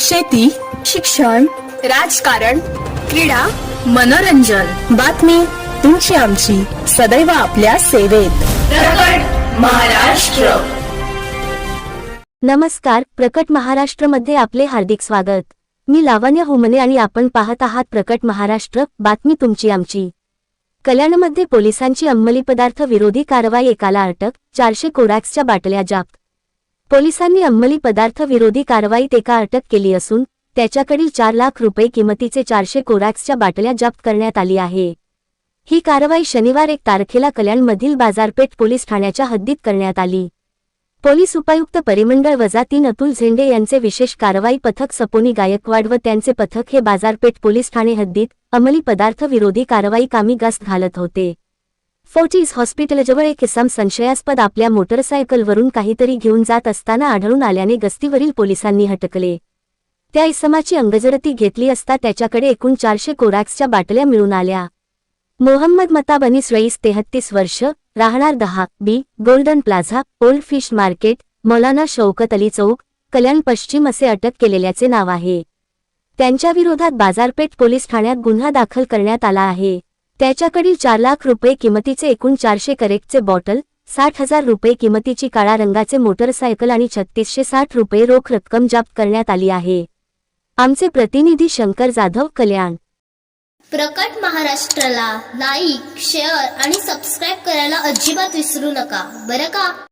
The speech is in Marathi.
शेती शिक्षण राजकारण क्रीडा मनोरंजन. बातमी तुमची आमची. सदैव आपल्या सेवेत. महाराष्ट्र. नमस्कार प्रकट महाराष्ट्रमध्ये आपले हार्दिक स्वागत. मी लावण्य होमने आणि आपण पाहत आहात प्रकट महाराष्ट्र बातमी तुमची आमची. कल्याणमध्ये पोलिसांची अंमली पदार्थ विरोधी कारवाई एकाला अटक चारशे कोरॅक्सच्या बाटल्या जाप्त. पोलिसांनी अंमली पदार्थ विरोधी कारवाईत एका अटक केली असून त्याच्याकडील चार लाख रुपये किमतीचे चारशे कोरॅक्सच्या बाटल्या जप्त करण्यात आली आहे. ही कारवाई शनिवार एक तारखेला कल्याणमधील बाजारपेठ पोलीस ठाण्याच्या हद्दीत करण्यात आली. पोलीस उपायुक्त परिमंडळ वजा तीन अतुल झेंडे यांचे विशेष कारवाई पथक सपोनी गायकवाड व त्यांचे पथक हे बाजारपेठ पोलीस ठाणे हद्दीत अंमली पदार्थ विरोधी कारवाई कामी गस्त घालत होते. फोर्टीज हॉस्पिटलजवळ एक इसम संशयास्पद आपल्या मोटरसायकलवरून काहीतरी घेऊन जात असताना आढळून आल्याने गस्तीवरील पोलिसांनी हटकले. त्या इसमाची अंगजरती घेतली असता त्याच्याकडे एकूण चारशे कोरॅक्सच्या बाटल्या मिळून आल्या. मोहम्मद मताबनीस रईस तेहत्तीस वर्ष राहणार दहा B golden plaza old fish market Maulana Shaukat Ali Chowk Kalyan पश्चिम असे अटक केलेल्याचे नाव आहे. त्यांच्याविरोधात बाजारपेठ पोलीस ठाण्यात गुन्हा दाखल करण्यात आला आहे. त्याच्याकडील चार लाख रुपये किमतीचे एकूण चारशे करेक्टचे बॉटल साठ हजार रुपये किमतीची काळा रंगाचे मोटरसायकल आणि छत्तीसशे साठ रुपये रोख रक्कम जप्त करण्यात आली आहे. आमचे प्रतिनिधी शंकर जाधव कल्याण. प्रकट महाराष्ट्राला लाईक शेअर आणि सबस्क्राईब करायला अजिबात विसरू नका. बरं का?